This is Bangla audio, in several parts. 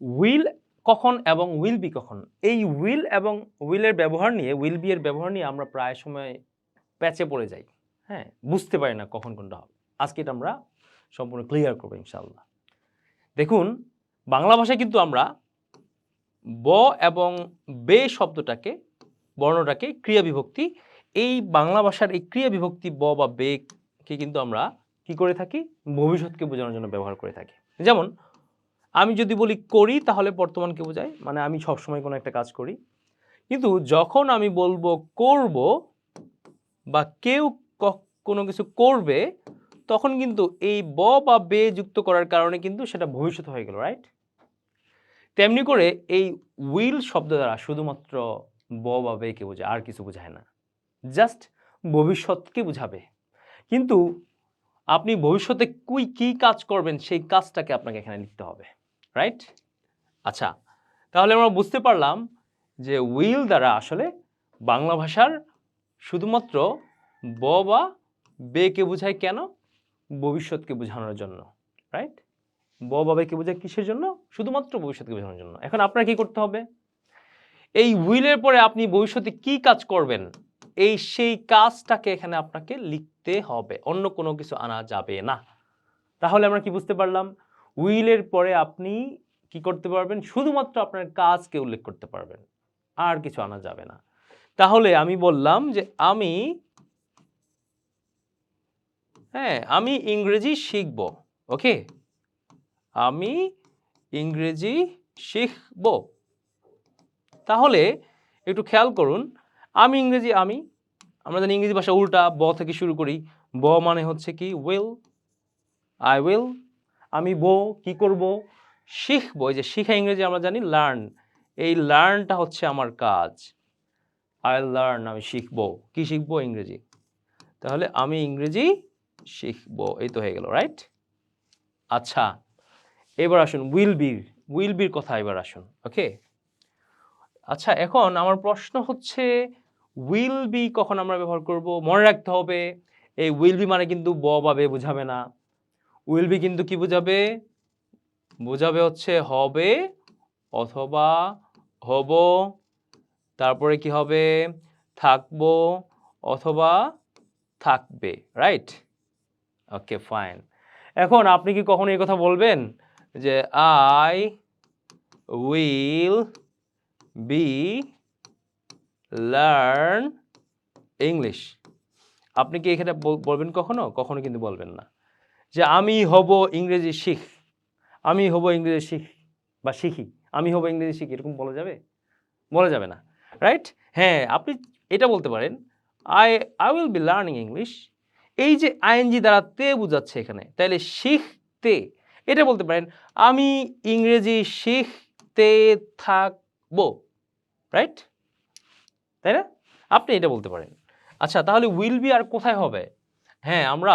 উইল কখন এবং উইল বি কখন? এই উইল এবং উইলের ব্যবহার নিয়ে উইল বি এর ব্যবহার নিয়ে আমরা প্রায় সময় প্যাচে পড়ে যাই। হ্যাঁ বুঝতে পারি না কখন কোনটা হবে। আজকে এটা আমরা সম্পূর্ণ ক্লিয়ার করব ইনশাল্লাহ দেখুন, বাংলা ভাষায় কিন্তু আমরা ব এবং বে শব্দটাকে, বর্ণটাকে ক্রিয়া বিভক্তি, এই বাংলা ভাষার এই ক্রিয়া বিভক্তি ব বা বে কে কিন্তু আমরা কি করে থাকি? ভবিষ্যৎকে বোঝানোর জন্য ব্যবহার করে থাকি। যেমন আমি যদি বলি করি, তাহলে বর্তমানকে বোঝায়? মানে আমি সবসময় কোনো একটা কাজ করি। কিন্তু যখন আমি বলব করব বা কেউ কোনো কিছু করবে, তখন কিন্তু এই ব বা বে যুক্ত করার কারণে কিন্তু সেটা ভবিষ্যৎ হয়ে গেল রাইট তেমনি করে এই উইল শব্দ দ্বারা শুধুমাত্র ব বা বেকে বোঝায়, আর কিছু বোঝায় না। জাস্ট ভবিষ্যৎকে বোঝাবে। কিন্তু আপনি ভবিষ্যতে কুই কী কাজ করবেন, সেই কাজটাকে আপনাকে এখানে লিখতে হবে। রাইট আচ্ছা তাহলে আমরা বুঝতে পারলাম যে উইল দ্বারা আসলে বাংলা ভাষার শুধুমাত্র ব বা বেকে বোঝায় কেন? ভবিষ্যৎকে বোঝানোর জন্য রাইট ব বা বেকে বোঝায় কিসের জন্য? শুধুমাত্র ভবিষ্যৎকে বোঝানোর জন্য। এখন আপনার কি করতে হবে? এই উইলের পরে আপনি ভবিষ্যতে কি কাজ করবেন? এই সেই কাজটাকে এখানে আপনাকে লিখতে হবে, অন্য কোনো কিছু আনা যাবে না। তাহলে আমরা কি বুঝতে পারলাম? উইলের পরে আপনি কি করতে পারবেন? শুধুমাত্র আপনার কাজকে উল্লেখ করতে পারবেন। আর কিছু আনা যাবে না। তাহলে আমি বললাম যে আমি হ্যাঁ আমি ইংরেজি শিখব, ওকে? আমি ইংরেজি শিখব। তাহলে একটু খেয়াল করুন, আমি ইংরেজি, আমি, আমরা জানি ইংরেজি ভাষা উল্টা, ব থেকে শুরু করি। ব মানে হচ্ছে কি উইল আই উইল আমি বো কি করব? শিখব, এই যে শিখা ইংরেজি আমরা জানি লার্ন এই লার্নটা হচ্ছে আমার কাজ। আই লার্ন আমি শিখব। কি শিখব? ইংরেজি। তাহলে আমি ইংরেজি শিখব। এই তো হয়ে গেল রাইট আচ্ছা এবার আসুন উইল বির উইল বির কথা এবার আসুন ওকে আচ্ছা এখন আমার প্রশ্ন হচ্ছে উইল বি কখন আমরা ব্যবহার করব? মনে রাখতে হবে, এই উইল বি মানে কিন্তু ব বা বে বোঝাবে না। উইল বি কিন্তু কি বোঝাবে? বোঝাবে হচ্ছে হবে অথবা হব, তারপরে কি হবে? থাকব অথবা থাকবে রাইট ওকে ফাইন এখন আপনি কি কখনো এই কথা বলবেন? যে I will be learn English আপনি কি এখানে বল- বলবেন কখনো? কখনো কিন্তু বলবেন না। যে আমি হব ইংরেজি শিখ। আমি হব ইংরেজি শিখ বা শিখি। আমি হব ইংরেজি শিখি, এরকম বলা যাবে? বলা যাবে না রাইট হ্যাঁ আপনি এটা বলতে পারেন I I will be learning English এই যে আইএনজি দ্বারা তে বোঝাচ্ছে এখানে তাহলে শিখতে এটা বলতে পারেন, আমি ইংরেজি শিখতে থাকব রাইট তাই না? আপনি এটা বলতে পারেন। আচ্ছা তাহলে উইল বি আর কোথায় হবে? হ্যাঁ আমরা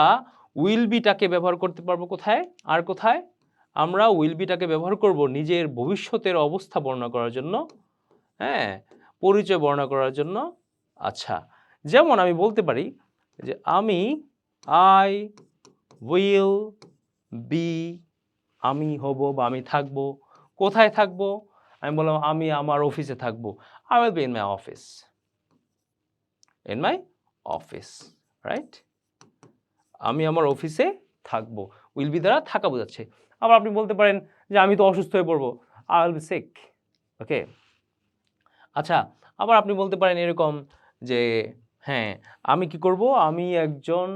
উইল বিটাকে ব্যবহার করতে পারব কোথায়? আর কোথায়? আমরা উইল বিটাকে ব্যবহার করব নিজের ভবিষ্যতের অবস্থা বর্ণনা করার জন্য হ্যাঁ? পরিচয় বর্ণনা করার জন্য। আচ্ছা যেমন আমি বলতে পারি যে আমি আই উইল বি আমি হব বা আমি থাকব। কোথায় থাকব? আমি বললাম, আমি আমার অফিসে থাকব। I will be in my office in my office right আমি আমার অফিসে থাকব। উইল বি দ্বারা থাকা বোঝাচ্ছে। আবার আপনি বলতে পারেন যে, আমি তো অসুস্থ হয়ে পড়ব। I will be sick. Okay? আচ্ছা আবার আপনি বলতে পারেন এরকম যে হ্যাঁ আমি কি করব? আমি একজন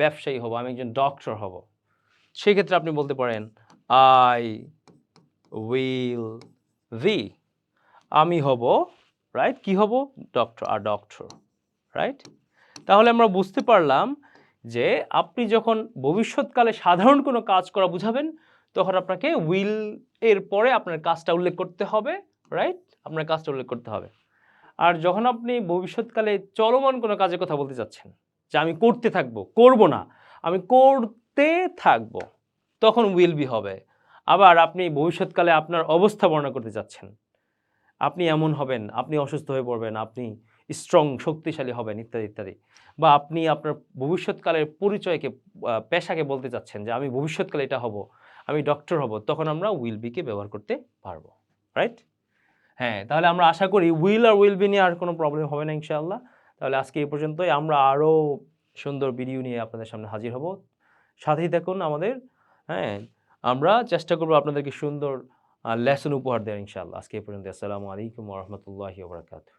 ব্যবসায়ী হব, আমি একজন ডক্টর হব। সেক্ষেত্রে আপনি বলতে পারেন, আই উইল বি। আমি হব, রাইট? কি হব? ডক্টর, আর ডক্টর, রাইট? তাহলে আমরা বুঝতে পারলাম যে আপনি যখন ভবিষ্যৎকালে সাধারণ কোনো কাজ করা বুঝাবেন, তখন আপনাকে উইল এর পরে আপনার কাজটা উল্লেখ করতে হবে রাইট আপনার কাজটা উল্লেখ করতে হবে। আর যখন আপনি ভবিষ্যৎকালে চলমান কোনো কাজের কথা বলতে চাচ্ছেন, যে আমি করতে থাকব, করব না, আমি করতে থাকব, তখন উইল বি হবে। আবার আপনি ভবিষ্যৎকালে আপনার অবস্থা বর্ণনা করতে চাচ্ছেন, আপনি এমন হবেন, আপনি অসুস্থ হয়ে পড়বেন, আপনি স্ট্রং শক্তিশালী হবেন, ইত্যাদি ইত্যাদি। বা আপনি আপনার ভবিষ্যৎকালের পরিচয়কে পেশাকে বলতে চাচ্ছেন যে, আমি ভবিষ্যৎকালে এটা হব, আমি ডক্টর হব তখন আমরা উইল বিকে ব্যবহার করতে পারব রাইট হ্যাঁ তাহলে আমরা আশা করি উইল আর উইল বি নিয়ে আর কোনো প্রবলেম হবে না, ইনশাআল্লাহ। তাহলে আজকে এই পর্যন্তই। আমরা আরও সুন্দর ভিডিও নিয়ে আপনাদের সামনে হাজির হব। সাথেই থাকুন আমাদের হ্যাঁ আমরা চেষ্টা করব আপনাদেরকে সুন্দর লেসন উপহার দেওয়ার, ইনশাআল্লাহ। আজকে এই পর্যন্ত আসসালামু আলাইকুম রহমতুল্লাহি ওবরাকাতু